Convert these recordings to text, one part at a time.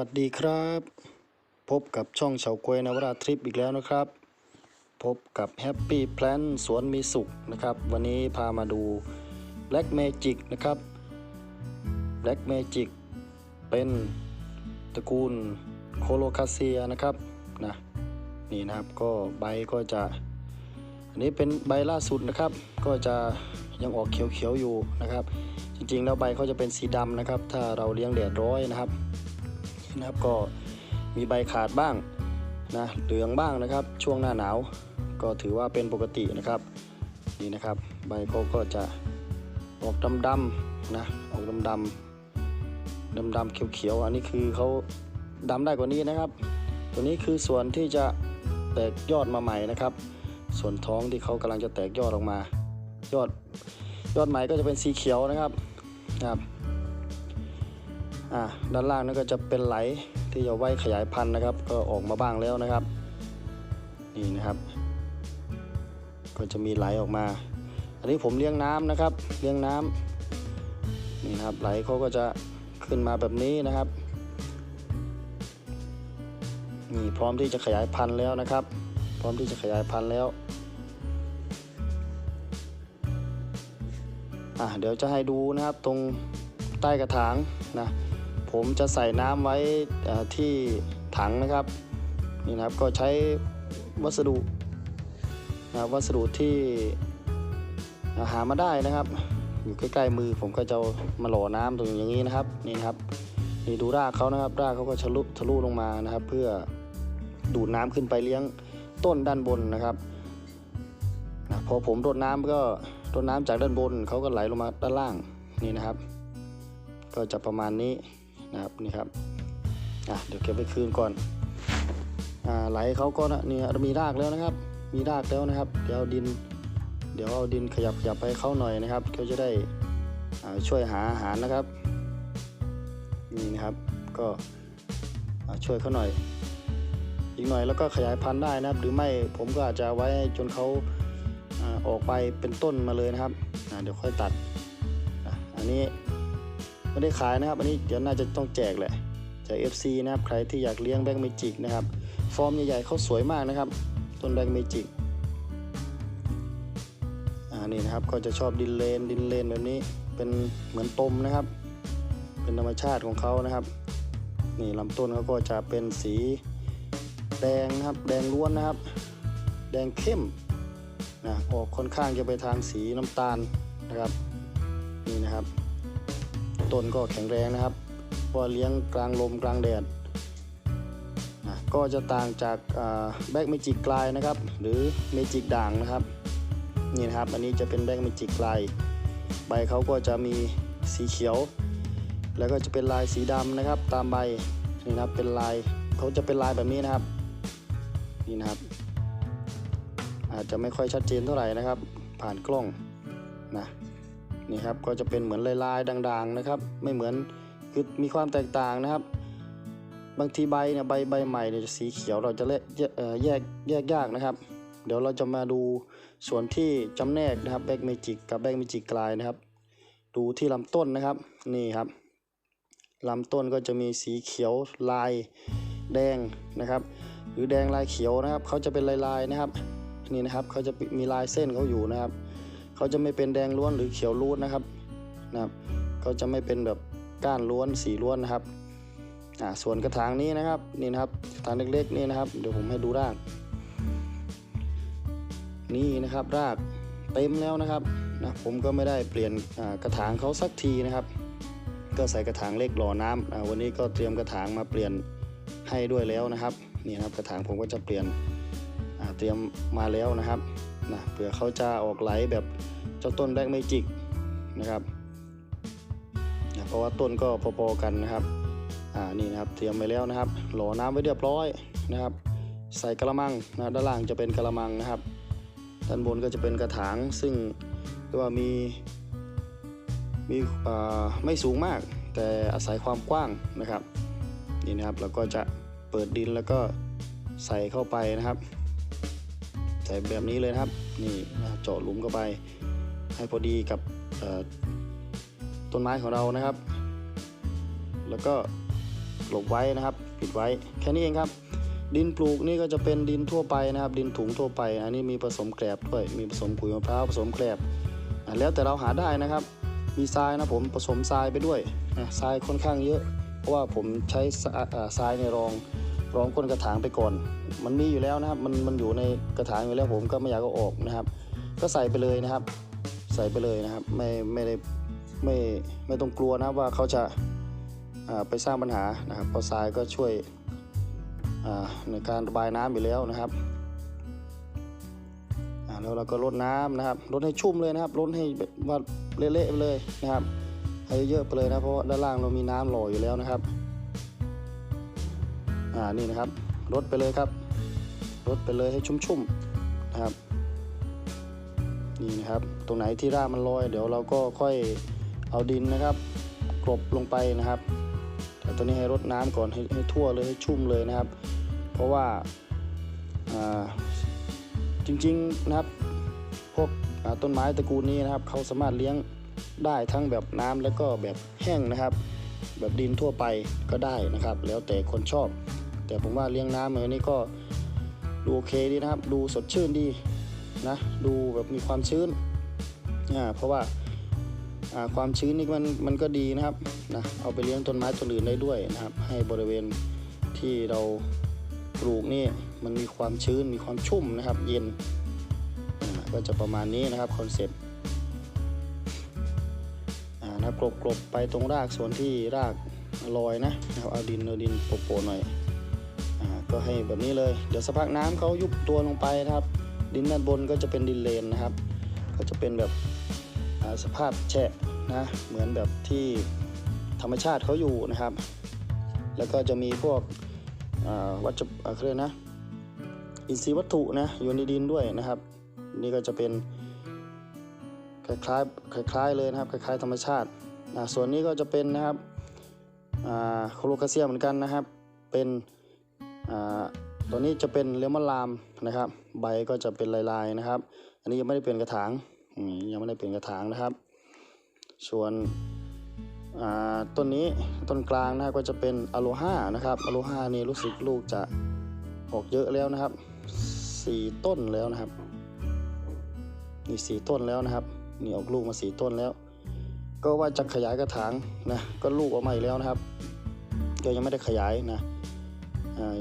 วัสดีครับ พบกับช่องเฉาก้วยนวราทริปอีกแล้วนะครับ พบกับแฮปปี้แพลนสวนมีสุขนะครับ วันนี้พามาดู Black Magic นะครับ Black Magic เป็นตระกูลโคโลคาเซียนะครับนะนี่นะครับก็ใบก็จะอันนี้เป็นใบล่าสุดนะครับ ก็จะยังออกเขียวๆอยู่นะครับ จริงๆแล้วใบเขาจะเป็นสีดำนะครับ ถ้าเราเลี้ยงแดดร้อยนะครับ นะครับก็มีใบขาดบ้างนะเหลืองบ้างนะครับ ช่วงหน้าหนาวก็ถือว่าเป็นปกตินะครับนี่นะครับ ใบเขาก็จะออกดำๆนะออกดำๆดำๆเขียวๆอันนี้คือเขาดำได้กว่านี้นะครับ ตัวนี้คือส่วนที่จะแตกยอดมาใหม่นะครับ ส่วนท้องที่เขากำลังจะแตกยอดออกมา ยอดยอดใหม่ก็จะเป็นสีเขียวนะครับครับ อ่าด้านล่างนั่นก็จะเป็นไหลที่จะไว้ขยายพันธุ์นะครับ ก็ออกมาบ้างแล้วนะครับ นี่นะครับ ก็จะมีไหลออกมา อันนี้ผมเลี้ยงน้ำนะครับ เลี้ยงน้ำนี่นะครับไหลเขาก็จะขึ้นมาแบบนี้นะครับนี่พร้อมที่จะขยายพันธุ์แล้วนะครับ พร้อมที่จะขยายพันธุ์แล้วอะเดี๋ยวจะให้ดูนะครับตรงใต้กระถางนะ ผมจะใส่น้ำไว้ที่ถังนะครับนี่นะครับก็ใช้วัสดุนะวัสดุที่หามาได้นะครับ อยู่ใกล้ๆมือผมก็จะมาหล่อน้ำตรงอย่างนี้นะครับนี่นะครับนี่ดูรากเขานะครับ รากเขาก็ทะลุทะลุลงมานะครับ เพื่อดูดน้ำขึ้นไปเลี้ยงต้นด้านบนนะครับนะพอผมรดน้ำก็รดน้ำจากด้านบนเขาก็ไหลลงมาด้านล่างนี่นะครับ ก็จะประมาณนี้ นะครับนี่ครับอะเดี๋ยวเก็บไปคืนก่อนอ่าไหลเขาก็นะนี่มีรากแล้วนะครับ มีรากแล้วนะครับ เดี๋ยวดิน เดี๋ยวเอาดินขยับขยับไปเขาหน่อยนะครับเขาจะได้ช่วยหาอาหารนะครับนี่นะครับก็ช่วยเขาหน่อย อีกหน่อยแล้วก็ขยายพันธุ์ได้นะครับ หรือไม่ผมก็อาจจะไว้จนเขาออกไปเป็นต้นมาเลยนะครับเดี๋ยวค่อยตัดอันนี้ ไม่ได้ขายนะครับ อันนี้เดี๋ยวน่าจะต้องแจกแหละแจก FC นะครับ ใครที่อยากเลี้ยงแบงค์เมจิกนะครับ ฟอร์มใหญ่ๆเขาสวยมากนะครับ ต้นแบงค์เมจิกอ่านี่นะครับก็จะชอบดินเลนดินเลนแบบนี้เป็นเหมือนตมนะครับ เป็นธรรมชาติของเขานะครับ นี่ลำต้นเขาก็จะเป็นสีแดงนะครับ แดงล้วนนะครับ แดงเข้มนะออกค่อนข้างจะไปทางสีน้ำตาลนะครับนี่นะครับ ต้นก็แข็งแรงนะครับเพราะเลี้ยงกลางลมกลางแดดนะก็จะต่างจากแบล็กเมจิกกลายนะครับ หรือเมจิกด่างนะครับนี่นะครับ อันนี้จะเป็นแบล็กเมจิกกลายใบเขาก็จะมีสีเขียว แล้วก็จะเป็นลายสีดำนะครับ ตามใบนี่นะครับเป็นลายเขาจะเป็นลายแบบนี้นะครับนี่นะครับ อาจจะไม่ค่อยชัดเจนเท่าไหร่นะครับ ผ่านกล้องนะ นี่ครับก็จะเป็นเหมือนลายๆด่างๆนะครับ ไม่เหมือนคือมีความแตกต่างนะครับ บางทีใบเนี่ยใบใบใหม่เนี่ยสีเขียวเราจะแยกเอ่อแยกแยกยากนะครับ เดี๋ยวเราจะมาดูส่วนที่จำแนกนะครับแบล็กเมจิกกับแบล็กเมจิกกลายนะครับ ดูที่ลำต้นนะครับนี่ครับลำต้นก็จะมีสีเขียวลายแดงนะครับ หรือแดงลายเขียวนะครับเขาจะเป็นลายๆนะครับนี่นะครับเขาจะมีลายเส้นเขาอยู่นะครับ เขาจะไม่เป็นแดงล้วนหรือเขียวล้วนนะครับนะครับเขาจะไม่เป็นแบบก้านล้วนสีล้วนนะครับอ่าส่วนกระถางนี้นะครับนี่นะครับกระถางเล็กๆนี่นะครับ เดี๋ยวผมให้ดูราก นี่นะครับรากเต็มแล้วนะครับนะผมก็ไม่ได้เปลี่ยนกระถางเขาสักทีนะครับ ก็ใส่กระถางเล็กหล่อน้ำอ่าวันนี้ก็เตรียมกระถางมาเปลี่ยนให้ด้วยแล้วนะครับนี่นะครับกระถางผมก็จะเปลี่ยนเตรียมมาแล้วนะครับนะเผื่อเขาจะออกไหลแบบ เจ้าต้นแบล็กเมจิกนะครับนะเพราะว่าต้นก็พอๆกันนะครับอ่านี่นะครับเตรียมไว้แล้วนะครับ หล่อน้ำไว้เรียบร้อยนะครับ ใส่กระมังนะด้านล่างจะเป็นกระมังนะครับด้านบนก็จะเป็นกระถางซึ่งเรียกว่ามีมีอ่าไม่สูงมากแต่อาศัยความกว้างนะครับนี่นะครับเราก็จะเปิดดินแล้วก็ใส่เข้าไปนะครับ ใส่แบบนี้เลยนะครับนี่นะเจาะหลุมเข้าไป ให้พอดีกับต้นไม้ของเรานะครับ แล้วก็หลบไว้นะครับ ปิดไว้แค่นี้เองครับ ดินปลูกนี่ก็จะเป็นดินทั่วไปนะครับ ดินถุงทั่วไป อันนี้มีผสมแกลบด้วยมีผสมขุยมะพร้าวผสมแกลบแล้วแต่เราหาได้นะครับ มีทรายนะผมผสมทรายไปด้วยนะทรายค่อนข้างเยอะ เพราะว่าผมใช้ทรายในรองรองก้นกระถางไปก่อน มันมีอยู่แล้วนะครับ มันมันอยู่ในกระถางอยู่แล้วผมก็ไม่อยากเอาออกนะครับ ก็ใส่ไปเลยนะครับ ส่ไปเลยนะครับ ไม่ไม่ได้ไม่ไม่ต้องกลัวนะว่าเขาจะไปสร้างปัญหานะครับเพราะทรายก็ช่วยในการระบายน้ำอยู่แล้วนะครับแล้วเราก็ลดน้ำนะครับลดให้ชุ่มเลยนะครับลดให้ว่าเละๆไปเลยนะครับให้เยอะๆไปเลยนะเพราะด้านล่างเรามีน้ำหล่ออยู่แล้วนะครับอ่านี่นะครับลดไปเลยครับลดไปเลยให้ชุ่มๆ นี่นะครับ ตรงไหนที่รากมันลอยเดี๋ยวเราก็ค่อยเอาดินนะครับกลบลงไปนะครับแต่ตัวนี้ให้รดน้ำก่อนให้ให้ทั่วเลยให้ชุ่มเลยนะครับ เพราะว่าจริงๆนะครับพวกต้นไม้ตระกูลนี้นะครับเขาสามารถเลี้ยงได้ทั้งแบบน้ำแล้วก็แบบแห้งนะครับ แบบดินทั่วไปก็ได้นะครับ แล้วแต่คนชอบ แต่ผมว่าเลี้ยงน้ำแบบนี้ก็ดูโอเคดีนะครับ ดูสดชื่นดี นะดูแบบมีความชื้นอ่าเพราะว่าอ่าความชื้นนี่มันมันก็ดีนะครับนะเอาไปเลี้ยงต้นไม้ต้นอื่นได้ด้วยนะครับ ให้บริเวณที่เราปลูกนี่มันมีความชื้นมีความชุ่มนะครับ เย็นก็จะประมาณนี้นะครับคอนเซ็ปต์อ่านะกลบกลบไปตรงรากส่วนที่รากลอยนะนะครับเอาดินเอาดินโปะๆหน่อยอ่าก็ให้แบบนี้เลย เดี๋ยวสักพักน้ำเขายุบตัวลงไปนะครับ ดินด้านบนก็จะเป็นดินเลนนะครับ ก็จะเป็นแบบสภาพแฉะนะเหมือนแบบที่ธรรมชาติเขาอยู่นะครับ แล้วก็จะมีพวกวัชอ่าเขาเรียกนะอินทรีย์วัตถุนะอยู่ในดินด้วยนะครับ นี่ก็จะเป็นคล้ายๆคล้ายๆเลยนะครับคล้ายๆธรรมชาตินะส่วนนี้ก็จะเป็นนะครับโคโลคาเซียเหมือนกันนะครับ เป็น ตัวนี้จะเป็นเลมอนลามนะครับ ใบก็จะเป็นลายๆนะครับ อันนี้ยังไม่ได้เปลี่ยนกระถางยังไม่ได้เปลี่ยนกระถางนะครับ ส่วนต้นนี้ต้นกลางนะก็จะเป็นอะโลฮานะครับอะโลฮานี่รู้สึกลูกจะออกเยอะแล้วนะครับสี่ต้นแล้วนะครับนี่สี่ต้นแล้วนะครับนี่ออกลูกมาสี่ต้นแล้ว ก็ว่าจะขยายกระถางนะก็ลูกออกมาอีกแล้วนะครับก็ยังไม่ได้ขยายนะ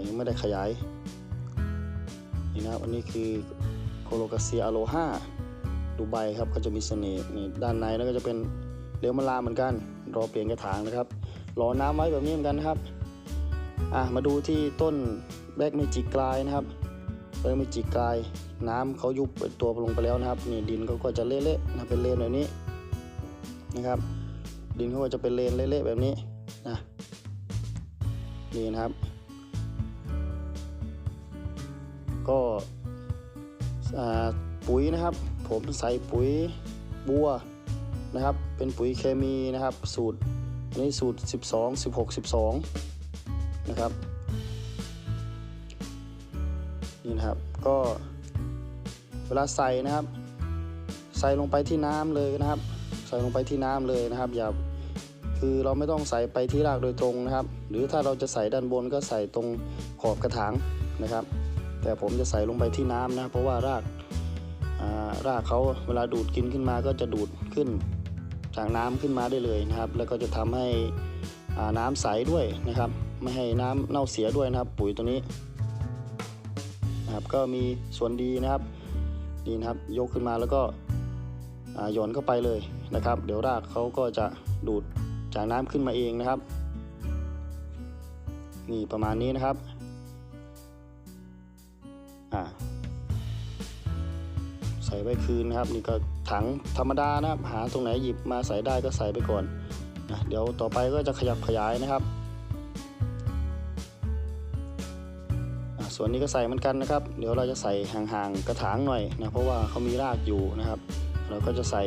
ยังไม่ได้ขยาย นี่นะครับ อันนี้คือโคโลกาเซียอโลฮาดูใบครับก็จะมีเสน่ห์นี่ด้านในแล้วก็จะเป็นเลี้ยวมะลาเหมือนกันรอเปลี่ยนกระถางนะครับรอน้ำไว้แบบนี้เหมือนกันนะครับอะมาดูที่ต้นแบกเมจิกลายนะครับแบกเมจิกลาย น้ำเขายุบตัวลงไปแล้วนะครับนี่ดินเขาก็จะเละๆนะเป็นเลนแบบนี้นะครับ ดินเขาก็จะเป็นเลนเละๆแบบนี้นะนี่นะครับ ก็ปุ๋ยนะครับ ผมใส่ปุ๋ยบัวนะครับ เป็นปุ๋ยเคมีนะครับ สูตรอันนี้สูตร 12 16 12 นะครับนี่นะครับก็เวลาใส่นะครับ ใส่ลงไปที่น้ำเลยนะครับ ใส่ลงไปที่น้ำเลยนะครับ อย่าคือเราไม่ต้องใส่ไปที่รากโดยตรงนะครับ หรือถ้าเราจะใส่ด้านบนก็ใส่ตรงขอบกระถางนะครับ แต่ผมจะใส่ลงไปที่น้ำนะ เพราะว่ารากรากเขาเวลาดูดกินขึ้นมาก็จะดูดขึ้นจากน้ำขึ้นมาได้เลยนะครับ แล้วก็จะทำให้น้ำใสด้วยนะครับ ไม่ให้น้ำเน่าเสียด้วยนะครับ ปุ๋ยตัวนี้นะครับก็มีส่วนดีนะครับนี่นะครับยกขึ้นมาแล้วก็อ่าโยนเข้าไปเลยนะครับ เดี๋ยวรากเขาก็จะดูดจากน้ำขึ้นมาเองนะครับนี่ประมาณนี้นะครับ อ่าใส่ไว้คืนนะครับ นี่ก็ถังธรรมดานะครับ หาตรงไหนหยิบมาใส่ได้ก็ใส่ไปก่อนนะเดี๋ยวต่อไปก็จะขยับขยายนะครับ ส่วนนี้ก็ใส่เหมือนกันนะครับ เดี๋ยวเราจะใส่ห่างๆกระถางหน่อยนะเพราะว่าเขามีรากอยู่นะครับ เราก็จะใส่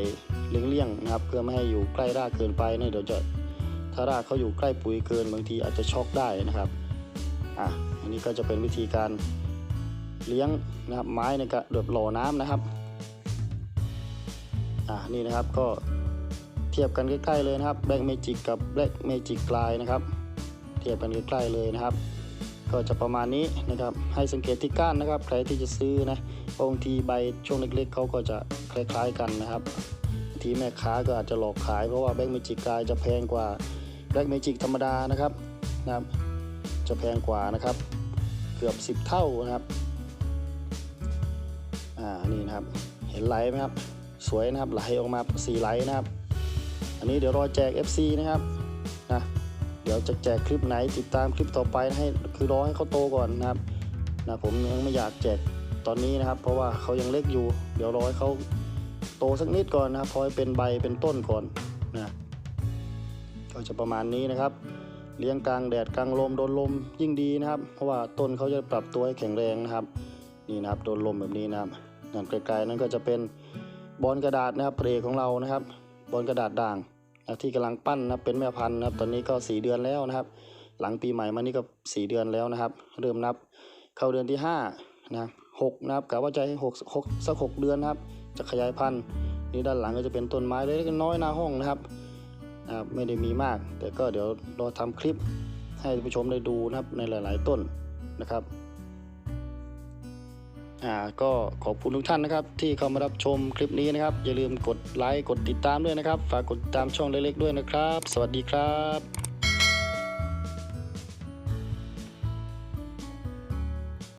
เลี่ยงๆนะครับ เพื่อไม่ให้อยู่ใกล้รากเกินไปนะเดี๋ยวจะถ้ารากเขาอยู่ใกล้ปุ๋ยเกินบางทีอาจจะช็อกได้นะครับอะอันนี้ก็จะเป็นวิธีการ เลี้ยงนะครับไม้ในกระเดือบหล่อน้ำนะครับอ่านี่นะครับก็เทียบกันใกล้ๆเลยนะครับ Black Magic กับ Black Magic กลายนะครับ เทียบกันใกล้ๆเลยนะครับ ก็จะประมาณนี้นะครับให้สังเกตที่ก้านนะครับใครที่จะซื้อนะเพราะบางทีใบช่วงเล็กๆเขาก็จะคล้ายๆกันนะครับทีแม่ค้าก็อาจจะหลอกขายเพราะว่าแบล็กเมจิกกายจะแพงกว่าแบล็กเมจิกธรรมดานะครับนะครับจะแพงกว่านะครับ เกือบ 10 เท่านะครับ อ่านี่นะครับเห็นไหลไหมครับสวยนะครับไหลออกมาสีไหลนะครับ อันนี้เดี๋ยวรอแจก FC นะครับนะเดี๋ยวจะแจกคลิปไหนติดตามคลิปต่อไปให้คือรอให้เขาโตก่อนนะครับนะผมยังไม่อยากแจกตอนนี้นะครับ เพราะว่าเขายังเล็กอยู่ เดี๋ยวรอให้เขาโตสักนิดก่อนนะครับพอให้เป็นใบเป็นต้นก่อนนะก็จะประมาณนี้นะครับ เลี้ยงกลางแดดกลางลมโดนลมยิ่งดีนะครับ เพราะว่าต้นเขาจะปรับตัวให้แข็งแรงนะครับ นี่นะครับโดนลมแบบนี้นะครับ นั่นไกลๆนั่นก็จะเป็นบอลกระดาษนะครับเพลของเรานะครับบอลกระดาษด่างนะที่กำลังปั้นนะเป็นแม่พันธุ์นะครับ ตอนนี้ก็ 4 เดือนแล้วนะครับ หลังปีใหม่มานี่ก็ 4 เดือนแล้วนะครับ เริ่มนับเข้าเดือนที่5นะหกนะครับกะว่าจะให้หกหกสักหกเดือนนะครับ จะขยายพันธุ์นี่ด้านหลังก็จะเป็นต้นไม้เล็กๆน้อยๆหน้าห้องนะครับนะครับไม่ได้มีมาก แต่ก็เดี๋ยวรอทำคลิปให้ผู้ชมได้ดูนะครับในหลาย ๆ ต้นนะครับ อ่าก็ขอบคุณทุกท่านนะครับ ที่เข้ามารับชมคลิปนี้นะครับ อย่าลืมกดไลค์กดติดตามด้วยนะครับ ฝากกดติดตามช่องเล็กๆด้วยนะครับ สวัสดีครับ